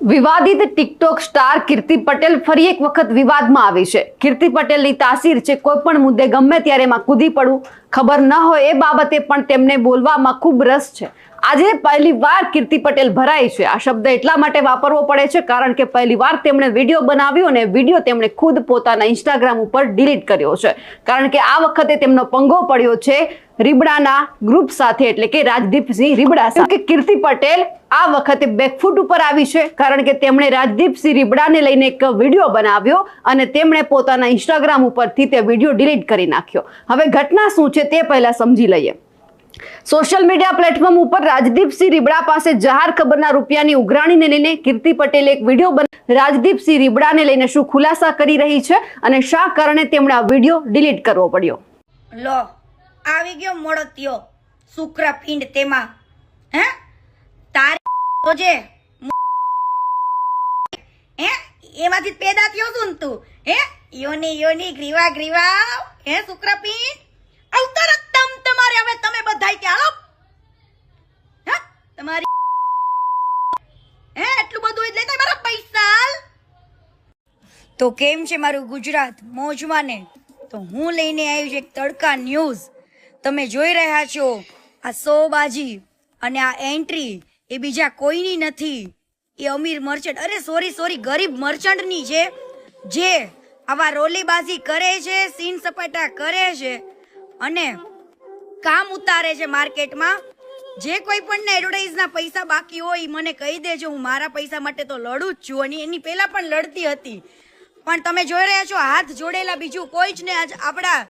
વિવાદિત TikTok star કીર્તિ પટેલ ફરી એક વખત વિવાદમાં આવી છે. કીર્તિ પટેલની તાસીર છે, કોઈ પણ મુદ્દે ગમે ત્યારે એમાં કૂદી પડવું ખબર ન હોય એ બાબતે પણ તેમને બોલવામાં ખૂબ રસ છે. આજે પહેલી વાર કીર્તિ પટેલ ભરાઈ છે. આ શબ્દ એટલા માટે વાપરવો પડે છે કારણ કે પહેલી વાર તેમણે વીડિયો બનાવ્યો અને વીડિયો તેમણે ખુદ પોતાના ઇન્સ્ટાગ્રામ ઉપર ડિલીટ કર્યો છે. કારણ કે આ વખતે તેમનો પંગો પડ્યો છે રીબડાના ગ્રુપ સાથે, એટલે કે રાજદીપસિંહ રીબડા સાથે. કીર્તિ પટેલ આ વખતે બેકફૂટ ઉપર આવી છે, કારણ કે તેમણે રાજદીપસિંહ રીબડાને લઈને એક વીડિયો બનાવ્યો અને તેમણે પોતાના ઇન્સ્ટાગ્રામ ઉપરથી તે વીડિયો ડિલીટ કરી નાખ્યો. હવે ઘટના શું છે તે પહેલા સમજી લઈએ. સોશિયલ મીડિયા પ્લેટફોર્મ ઉપર રાજદીપસિંહ રીબડા પાસે જાહેર ખબરના રૂપિયાની ઉઘરાણીને લઈને કીર્તિ પટેલે એક વીડિયો બના રાજદીપસિંહ રીબડાને લઈને શું ખુલાસા કરી રહી છે અને શા કારણે તેમણે આ વીડિયો ડિલીટ કરવો પડ્યો? લો. આવી ગયો મોડતિયો શુક્રપિંડ તેમાં. હે? તારી તો જે હે? એમાંથી પેદા થયો છું તું. હે? યોની યોની, ગ્રીવા ગ્રીવા. હે શુક્રપિંડ અવતર તમ તમારે. હવે તમે બધાય ત્યાં હાલો હે? તમારી હે? એટલું બધું એટલે લેતા મારા પૈસા. તો કેમ છે મારું ગુજરાત મોજમાં ને તો હું લઈને આવ્યું છું એક તડકા ન્યૂઝ. તમે જોઈ રહ્યા છો આ સોબાજી અને આ એન્ટ્રી એ બીજા કોઈની નથી. એ અમીર મર્ચન્ટ, અરે સોરી સોરી ગરીબ મર્ચન્ટની છે, જે આવા રોલીબાજી કરે છે, સીન સપાટા કરે છે અને કામ ઉતારે છે માર્કેટમાં. જે કોઈ પણ એડવર્ટાઇઝના પૈસા બાકી હોય મને કહી દેજો, હું મારા પૈસા માટે તો લડું જ છું. અને એની પહેલાં પણ લડતી હતી. પણ તમે જોઈ રહ્યા છો, હાથ જોડેલા બીજું કોઈ જ ને આજ આપણા